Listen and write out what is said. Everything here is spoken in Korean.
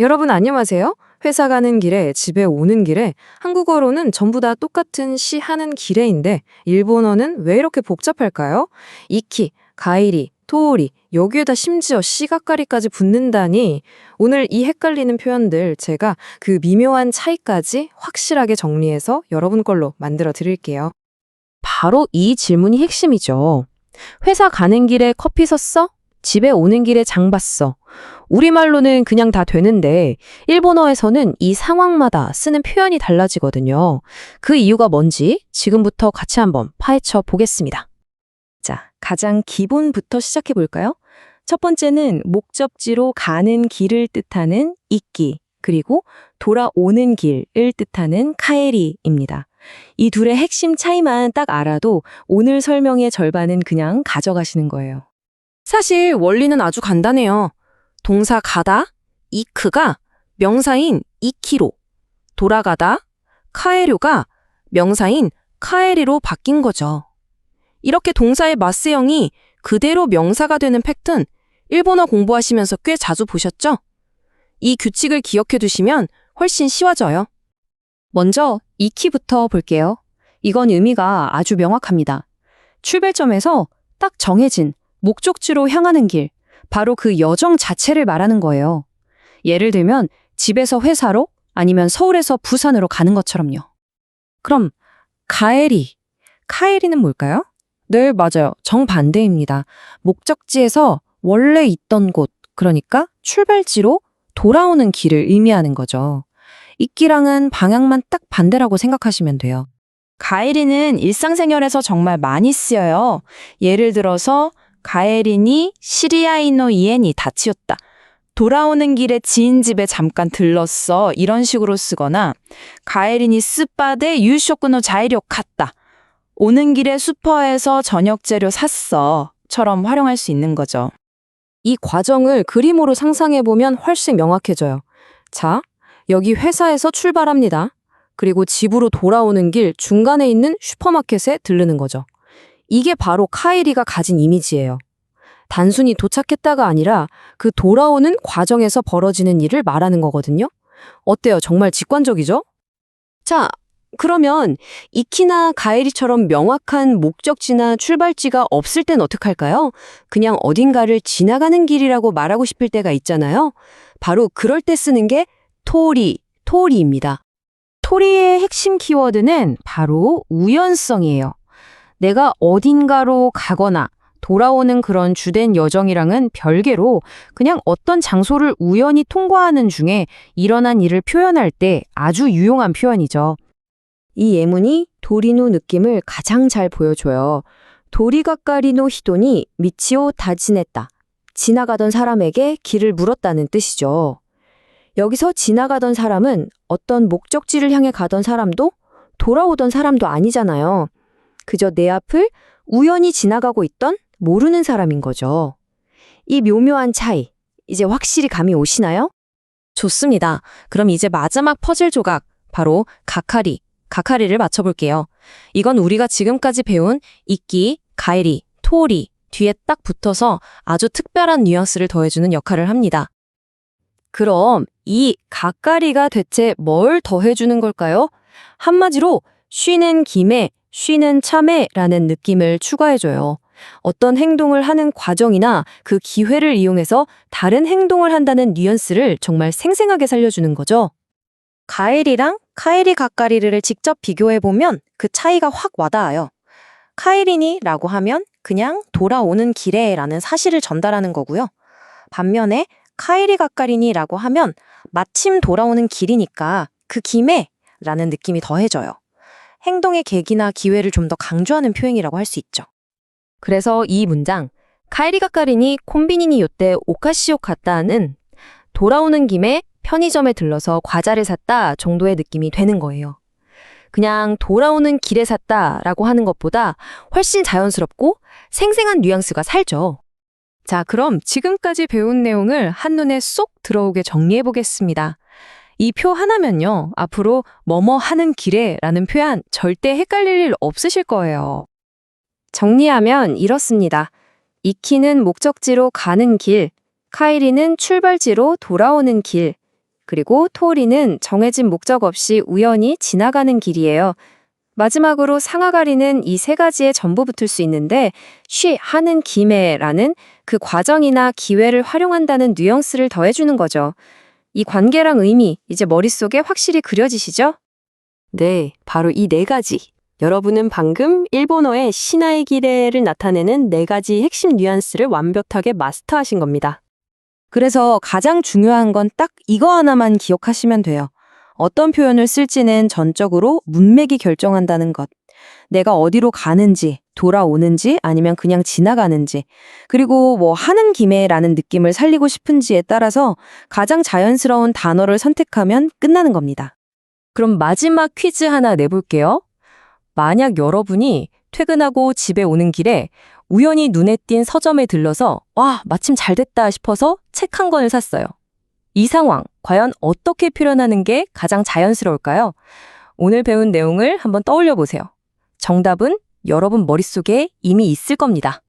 여러분 안녕하세요. 회사 가는 길에 집에 오는 길에 한국어로는 전부 다 똑같은 시 하는 길에인데 일본어는 왜 이렇게 복잡할까요? 이키, 가이리, 토오리 여기에다 심지어 시각가리까지 붙는다니 오늘 이 헷갈리는 표현들 제가 그 미묘한 차이까지 확실하게 정리해서 여러분 걸로 만들어 드릴게요. 바로 이 질문이 핵심이죠. 회사 가는 길에 커피 샀어? 집에 오는 길에 장 봤어. 우리말로는 그냥 다 되는데 일본어에서는 이 상황마다 쓰는 표현이 달라지거든요. 그 이유가 뭔지 지금부터 같이 한번 파헤쳐 보겠습니다. 자, 가장 기본부터 시작해 볼까요? 첫 번째는 목적지로 가는 길을 뜻하는 이끼, 그리고 돌아오는 길을 뜻하는 카에리입니다. 이 둘의 핵심 차이만 딱 알아도 오늘 설명의 절반은 그냥 가져가시는 거예요. 사실 원리는 아주 간단해요. 동사 가다, 이크가 명사인 이키로, 돌아가다, 카에료가 명사인 카에리로 바뀐 거죠. 이렇게 동사의 마스형이 그대로 명사가 되는 팩트는 일본어 공부하시면서 꽤 자주 보셨죠? 이 규칙을 기억해 두시면 훨씬 쉬워져요. 먼저 이키부터 볼게요. 이건 의미가 아주 명확합니다. 출발점에서 딱 정해진 목적지로 향하는 길, 바로 그 여정 자체를 말하는 거예요. 예를 들면 집에서 회사로 아니면 서울에서 부산으로 가는 것처럼요. 그럼 가에리, 카에리는 뭘까요? 네, 맞아요. 정반대입니다. 목적지에서 원래 있던 곳, 그러니까 출발지로 돌아오는 길을 의미하는 거죠. 이끼랑은 방향만 딱 반대라고 생각하시면 돼요. 가에리는 일상생활에서 정말 많이 쓰여요. 예를 들어서 가에리니 시리아이노 이엔이 다치었다. 돌아오는 길에 지인 집에 잠깐 들렀어. 이런 식으로 쓰거나 가에리니 스파데 유쇼쿠노 자이력 갔다. 오는 길에 슈퍼에서 저녁 재료 샀어. 처럼 활용할 수 있는 거죠. 이 과정을 그림으로 상상해 보면 훨씬 명확해져요. 자, 여기 회사에서 출발합니다. 그리고 집으로 돌아오는 길 중간에 있는 슈퍼마켓에 들르는 거죠. 이게 바로 카이리가 가진 이미지예요. 단순히 도착했다가 아니라 그 돌아오는 과정에서 벌어지는 일을 말하는 거거든요. 어때요? 정말 직관적이죠? 자, 그러면 이키나 가이리처럼 명확한 목적지나 출발지가 없을 땐 어떡할까요? 그냥 어딘가를 지나가는 길이라고 말하고 싶을 때가 있잖아요. 바로 그럴 때 쓰는 게 토리, 토리입니다. 토리의 핵심 키워드는 바로 우연성이에요. 내가 어딘가로 가거나 돌아오는 그런 주된 여정이랑은 별개로 그냥 어떤 장소를 우연히 통과하는 중에 일어난 일을 표현할 때 아주 유용한 표현이죠. 이 예문이 도리노 느낌을 가장 잘 보여줘요. 도리가까리노 히도니 미치오 다지냈다. 지나가던 사람에게 길을 물었다는 뜻이죠. 여기서 지나가던 사람은 어떤 목적지를 향해 가던 사람도 돌아오던 사람도 아니잖아요. 그저 내 앞을 우연히 지나가고 있던 모르는 사람인 거죠. 이 묘묘한 차이, 이제 확실히 감이 오시나요? 좋습니다. 그럼 이제 마지막 퍼즐 조각, 바로 가카리, 가카리를 맞춰볼게요. 이건 우리가 지금까지 배운 이끼, 가이리, 토리 뒤에 딱 붙어서 아주 특별한 뉘앙스를 더해주는 역할을 합니다. 그럼 이 가까리가 대체 뭘 더해주는 걸까요? 한마디로 쉬는 김에 쉬는 참에라는 느낌을 추가해줘요. 어떤 행동을 하는 과정이나 그 기회를 이용해서 다른 행동을 한다는 뉘앙스를 정말 생생하게 살려주는 거죠. 가일이랑 카이리 가까리를 직접 비교해보면 그 차이가 확 와닿아요. 카이리니라고 하면 그냥 돌아오는 길에 라는 사실을 전달하는 거고요. 반면에 카이리 가까리니라고 하면 마침 돌아오는 길이니까 그 김에 라는 느낌이 더해져요. 행동의 계기나 기회를 좀 더 강조하는 표현이라고 할 수 있죠. 그래서 이 문장, 카이리 가까리니 콤비니니 요때 오카시오 갔다는 돌아오는 김에 편의점에 들러서 과자를 샀다 정도의 느낌이 되는 거예요. 그냥 돌아오는 길에 샀다라고 하는 것보다 훨씬 자연스럽고 생생한 뉘앙스가 살죠. 자, 그럼 지금까지 배운 내용을 한눈에 쏙 들어오게 정리해 보겠습니다. 이 표 하나면요, 앞으로 뭐뭐 하는 길에 라는 표현 절대 헷갈릴 일 없으실 거예요. 정리하면 이렇습니다. 이키는 목적지로 가는 길, 카이리는 출발지로 돌아오는 길, 그리고 토리는 정해진 목적 없이 우연히 지나가는 길이에요. 마지막으로 상하가리는 이 세 가지에 전부 붙을 수 있는데 쉬 하는 김에라는 그 과정이나 기회를 활용한다는 뉘앙스를 더해주는 거죠. 이 관계랑 의미 이제 머릿속에 확실히 그려지시죠? 네, 바로 이 네 가지. 여러분은 방금 일본어의 신화의 기례를 나타내는 네 가지 핵심 뉘앙스를 완벽하게 마스터하신 겁니다. 그래서 가장 중요한 건 딱 이거 하나만 기억하시면 돼요. 어떤 표현을 쓸지는 전적으로 문맥이 결정한다는 것. 내가 어디로 가는지, 돌아오는지, 아니면 그냥 지나가는지, 그리고 뭐 하는 김에라는 느낌을 살리고 싶은지에 따라서 가장 자연스러운 단어를 선택하면 끝나는 겁니다. 그럼 마지막 퀴즈 하나 내볼게요. 만약 여러분이 퇴근하고 집에 오는 길에 우연히 눈에 띈 서점에 들러서 와, 마침 잘 됐다 싶어서 책 한 권을 샀어요. 이 상황, 과연 어떻게 표현하는 게 가장 자연스러울까요? 오늘 배운 내용을 한번 떠올려 보세요. 정답은 여러분 머릿속에 이미 있을 겁니다.